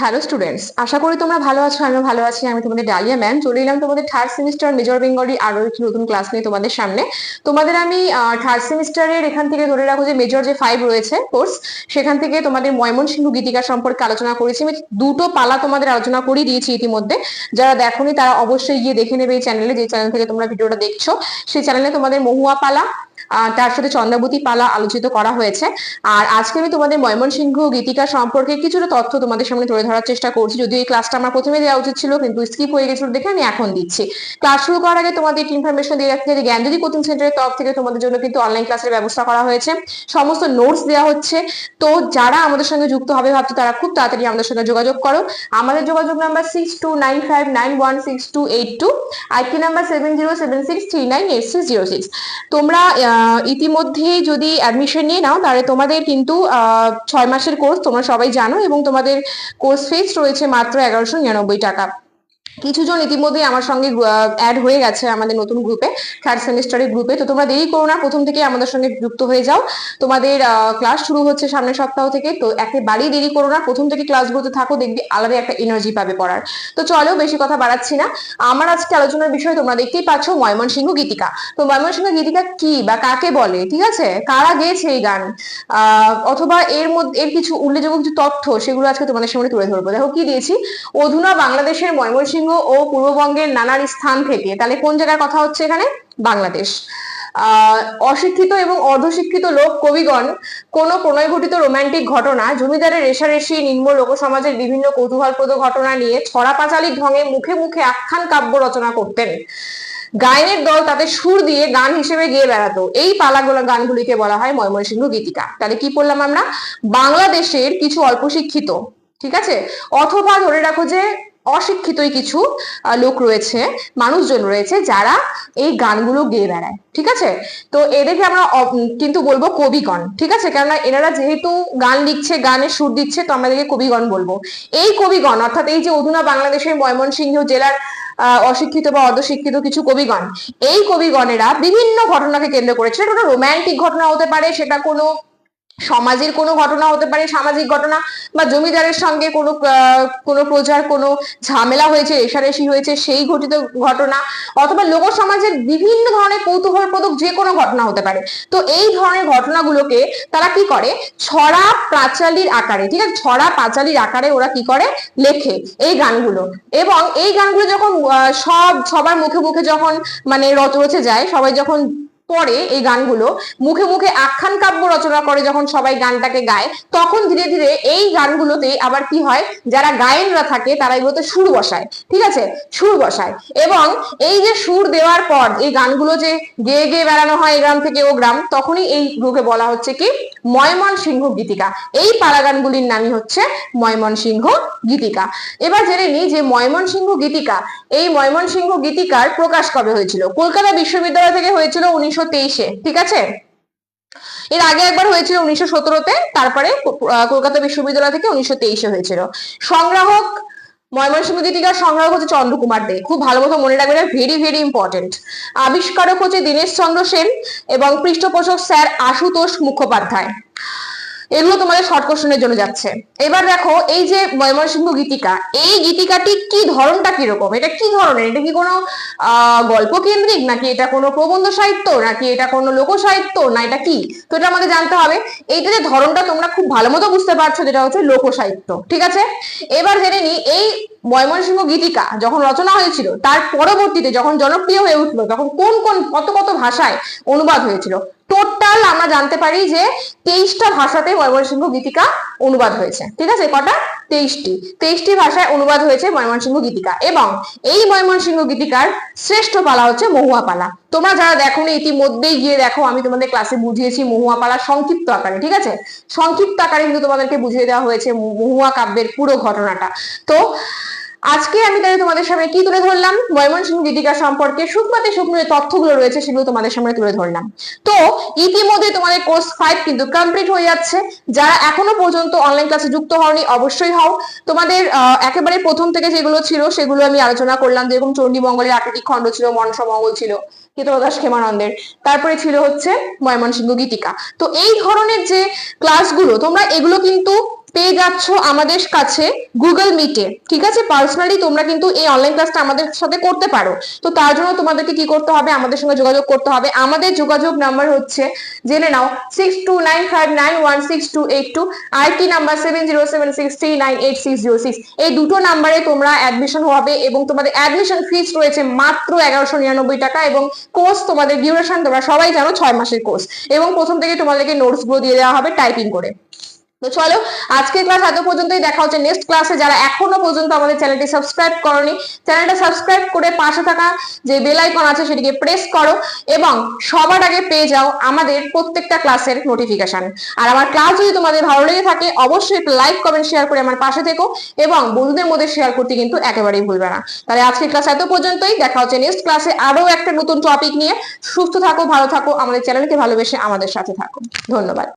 Hello students আশা করি তোমরা ভালো আছো আমি ভালো আছি। আমি তোমাদের ডালিয়া ম্যাম চলে এলাম তোমাদের থার্ড সেমিস্টার মেজর বেঙ্গলি আরও একটি নতুন ক্লাস নিয়ে তোমাদের সামনে। তোমাদের আমি থার্ড সেমিস্টারের এখান থেকে ধরে রাখো যে মেজর যে ফাইভ রয়েছে কোর্স সেখান থেকে তোমাদের ময়মনসিংহ গীতিকা সম্পর্কে আলোচনা করেছি। আমি দুটো পালা তোমাদের আলোচনা করে দিয়েছি ইতিমধ্যে। যারা দেখোনি তারা অবশ্যই গিয়ে দেখে নেবে এই চ্যানেলে যে চ্যানেল থেকে তোমরা ভিডিওটা দেখছ, সেই চ্যানেলে তোমাদের মহুয়া পালা তার সাথে চন্দ্রাবতী পালা আলোচিত করা হয়েছে। আর আজকে আমি তোমাদের ময়মনসিংহ গীতিকা সম্পর্কে কিছুটা তথ্য তোমাদের সামনে তুলে ধরার চেষ্টা করছি। যদিও এই ক্লাসটা আমার প্রথমে দেওয়া উচিত ছিল, কিন্তু স্কিপ হয়ে গেছিল দেখে আমি এখন দিচ্ছি। ক্লাস শুরু করার আগে তোমাদের ইনফরমেশন দিয়ে রাখতে যে জ্ঞানজ্যোতি কোচিং সেন্টারের তরফ থেকে তোমাদের জন্য কিন্তু অনলাইন ক্লাসের ব্যবস্থা করা হয়েছে। সমস্ত নোটস দেওয়া হচ্ছে। তো যারা আমাদের সঙ্গে যুক্ত হবে, ভাবছ তারা খুব তাড়াতাড়ি আমাদের সঙ্গে যোগাযোগ করো। আমাদের যোগাযোগ number six two nine five nine one six two eight two IP number seven zero seven six three nine eight six zero six তোমরা ইতিমধ্যে যদি অ্যাডমিশন নিয়ে নাও, তাহলে তোমাদের কিন্তু ছয় মাসের কোর্স তোমরা সবাই জানো এবং তোমাদের কোর্স ফিস রয়েছে মাত্র এগারোশো নিরানব্বই টাকা। কিছুজন ইতিমধ্যে আমার সঙ্গে অ্যাড হয়ে গেছে আমাদের নতুন গ্রুপে থার্ড সেমিস্টারের গ্রুপে তো তোমরা দেরি করো না, প্রথম থেকে আমাদের সঙ্গে যুক্ত হয়ে যাও। তোমাদের ক্লাস শুরু হচ্ছে সামনের সপ্তাহ থেকে, তো একেবারেই দেরি করো না। প্রথম থেকে ক্লাসগুলোতে থাকো, দেখবি আলাদা একটা এনার্জি পাবে পড়ার। তো চলো, বেশি কথা বাড়াচ্ছি না। আমার আজকে আলোচনার বিষয় তোমরা দেখতেই পাচ্ছ, ময়মনসিংহ গীতিকা। তো ময়মনসিংহ গীতিকা কি বা কাকে বলে, ঠিক আছে? কারা গেয়েছে এই গান? অথবা এর মধ্যে, এর কিছু উল্লেখযোগ্য কিছু তথ্য, সেগুলো আজকে তোমাদের সামনে তুলে ধরবো। দেখো, কি দিয়েছি? অধুনা বাংলাদেশের ময়মনসিংহ ও পূর্ববঙ্গের নানার স্থান থেকে, তাহলে কোন জায়গার কথা হচ্ছে এখানে? বাংলাদেশ। অশিক্ষিত এবং অর্ধশিক্ষিত লোক, কবিগণ, কোন প্রণয় ঘটিত রোমান্টিক ঘটনা, জমিদারের রেশারেশি, নিম্ন লোক সমাজের বিভিন্ন কৌতূহলপ্রদ ঘটনা নিয়ে ছড়া পাঁচালির ঢঙে মুখে মুখে আখ্যান কাব্য রচনা করতেন। গায়নের দল তাতে সুর দিয়ে গান হিসেবে গেয়ে বেড়াতো। এই পালাগুলো গানগুলিকে বলা হয় ময়মনসিংহ গীতিকা। তাহলে কি পড়লাম আমরা? বাংলাদেশের কিছু অল্প শিক্ষিত ঠিক আছে? অথবা ধরে রাখো যে অশিক্ষিতই কিছু লোক রয়েছে, মানুষজন রয়েছে যারা এই গানগুলো গেয়ে বেড়ায়, ঠিক আছে? তো এদেরকে আমরা কিন্তু বলব কবিগণ, ঠিক আছে? কেননা এনারা যেহেতু গান লিখছে, গানের সুর দিচ্ছে, তো আমরা এদেরকে কবিগণ বলব। এই কবিগণ, অর্থাৎ এই যে অধুনা বাংলাদেশের ময়মনসিংহ জেলার অশিক্ষিত বা অর্ধশিক্ষিত কিছু কবিগণ, এই কবিগণেরা বিভিন্ন ঘটনাকে কেন্দ্র করে সেটা কোনো রোম্যান্টিক ঘটনা হতে পারে, সেটা কোনো সমাজের কোনো ঘটনা হতে পারে, সামাজিক ঘটনা বা জমিদারের সঙ্গে কোনো কোনো প্রজার কোনো ঝামেলা হয়েছে, রেশারেশি হয়েছে, সেই ঘটিত ঘটনা অথবা লোক সমাজের বিভিন্ন ধরনের কৌতূহলপ্রদক যে কোনো ঘটনা হতে পারে। তো এই ধরনের ঘটনাগুলোকে তারা কি করে? ছড়া পাঁচালির আকারে, ঠিক আছে? ছড়া পাঁচালির আকারে ওরা কি করে? লেখে এই গানগুলো। এবং এই গানগুলো যখন সব, সবার মুখে মুখে যখন মানে রচ, রচে যায়, সবাই যখন পরে এই গানগুলো মুখে মুখে আখ্যান কাব্য রচনা করে যখন সবাই গানটাকে গায়, তখন ধীরে ধীরে এই গানগুলোতে আবার কি হয়, যারা গায়নরা থাকে তারা এগুলোতে সুর বসায়, ঠিক আছে? সুর বসায়। এবং এই যে সুর দেওয়ার পর এই গানগুলো যে গেয়ে গেয়ে বেড়ানো হয় এই গ্রাম থেকে ও গ্রাম, তখনই এই গ্রুপে বলা হচ্ছে কি ময়মন সিংহ গীতিকা। এই পালা গানগুলির নামই হচ্ছে ময়মন সিংহ গীতিকা। এবার জেনে নিই যে ময়মন সিংহ গীতিকা, এই ময়মন সিংহ গীতিকার প্রকাশ কবে হয়েছিল? কলকাতা বিশ্ববিদ্যালয় থেকে হয়েছিল উনিশশো তেইশে, ঠিক আছে? এর আগে একবার হয়েছিল উনিশশো সতেরোতে, তারপরে কলকাতা বিশ্ববিদ্যালয় থেকে উনিশশো তেইশে হয়েছিল। সংগ্রাহক ময়মনসিংহ গীতিকার সংগ্রাহক হচ্ছে চন্দ্রকুমার দে। খুব ভালো মতো মনে রাখবেন ভেরি ভেরি ইম্পর্টেন্ট আবিষ্কারক হচ্ছে দীনেশ চন্দ্র সেন এবং পৃষ্ঠপোষক স্যার আশুতোষ মুখোপাধ্যায়। এগুলো তোমাদের শর্ট কোশ্চেনের জন্য যাচ্ছে। এবার দেখো, এই যে ময়মনসিংহ গীতিকা, এই গীতিকাটি কি ধরনটা কীরকম? এটা কি ধরনের? এটা কি কোনো গল্প কেন্দ্রিক? নাকি এটা কোনো প্রবন্ধ সাহিত্য? নাকি এটা কোনো লোক সাহিত্য? না, এটা কি? তো এটা আমাদের জানতে হবে। এইটা যে ধরনটা তোমরা খুব ভালো মতো বুঝতে পারছ, যেটা হচ্ছে লোক সাহিত্য, ঠিক আছে? এবার জেনে নি এই ময়মনসিংহ গীতিকা যখন রচনা হয়েছিল, তার পরবর্তীতে যখন জনপ্রিয় হয়ে উঠল, তখন কোন কোন, কত কত ভাষায় অনুবাদ হয়েছিল? টোটাল আমরা জানতে পারি যে তেইশটা ভাষাতে ময়মনসিংহ গীতিকা অনুবাদ হয়েছে। ঠিক আছে? কটা? তেইশটি। তেইশটি ভাষায় অনুবাদ হয়েছে ময়মনসিংহ গীতিকা এবং এই ময়মনসিংহ গীতিকার শ্রেষ্ঠ পালা হচ্ছে মহুয়া পালা তোমরা যারা দেখো না ইতিমধ্যেই গিয়ে দেখো, আমি তোমাদের ক্লাসে বুঝিয়েছি মহুয়া পালা সংক্ষিপ্ত আকারে। ঠিক আছে? সংক্ষিপ্ত আকারে কিন্তু তোমাদেরকে বুঝিয়ে দেওয়া হয়েছে মহুয়া কাব্যের পুরো ঘটনাটা। তো আজকে আমি তাহলে তোমাদের সামনে কি তুলে ধরলাম? ময়মনসিংহ গীতিকা সম্পর্কে শুকমাতে শুকনো যে তথ্যগুলো রয়েছে সেগুলো তোমাদের সামনে তুলে ধরলাম। তো ইতিমধ্যে তোমাদের কোর্স ফাইভ কিন্তু কমপ্লিট হয়ে যাচ্ছে। যারা এখনও পর্যন্ত অনলাইন ক্লাসে যুক্ত হওনি, অবশ্যই হও। তোমাদের একেবারে প্রথম থেকে যেগুলো ছিল সেগুলো আমি আলোচনা করলাম। যেরকম চণ্ডী আকৃতিক খণ্ড ছিল, মনসা মঙ্গল ছিল কীতদাস ক্ষেমানন্দের তারপরে ছিল হচ্ছে ময়মনসিংহ গীতিকা। তো এই ধরনের যে ক্লাসগুলো তোমরা এগুলো কিন্তু পেয়ে যাচ্ছ আমাদের কাছে গুগল মিটে ঠিক আছে? পার্সোনালি তোমরা কিন্তু এই অনলাইন ক্লাসটা আমাদের সাথে করতে পারো। তো তার জন্য তোমাদেরকে কি করতে হবে? আমাদের সঙ্গে যোগাযোগ করতে হবে। আমাদের যোগাযোগ নাম্বার হচ্ছে, জেনে নাও six two nine five nine one six two eight two IT number seven zero seven six three nine eight six zero six এই দুটো নাম্বারে তোমরা অ্যাডমিশন হবে এবং তোমাদের অ্যাডমিশন ফিস রয়েছে মাত্র এগারোশো নিরানব্বই টাকা এবং কোর্স তোমাদের ডিউরেশন তোমরা সবাই জানো ছয় মাসের কোর্স এবং প্রথম থেকে তোমাদেরকে নোটসগুলো দিয়ে দেওয়া হবে টাইপিং করে। তো চলো, আজকের ক্লাস এত পর্যন্তই। দেখা হচ্ছে নেক্সট ক্লাসে যারা এখনও পর্যন্ত আমাদের চ্যানেলটি সাবস্ক্রাইব করনি চ্যানেলটা সাবস্ক্রাইব করে পাশে থাকা যে বেল আইকন আছে, সেটিকে প্রেস করো এবং সবার আগে পেয়ে যাও আমাদের প্রত্যেকটা ক্লাসের নোটিফিকেশন আর আমার ক্লাস যদি তোমাদের ভালো লেগে থাকে, অবশ্যই লাইক কমেন্ট শেয়ার করে আমার পাশে থেকো এবং বন্ধুদের মধ্যে শেয়ার করতে কিন্তু একেবারেই ভুলবে না। তাহলে আজকের ক্লাস এত পর্যন্তই। দেখা হচ্ছে নেক্সট ক্লাসে আরও একটা নতুন টপিক নিয়ে। সুস্থ থাকো, ভালো থাকো, আমাদের চ্যানেলকে ভালোবেসে আমাদের সাথে থাকো। ধন্যবাদ।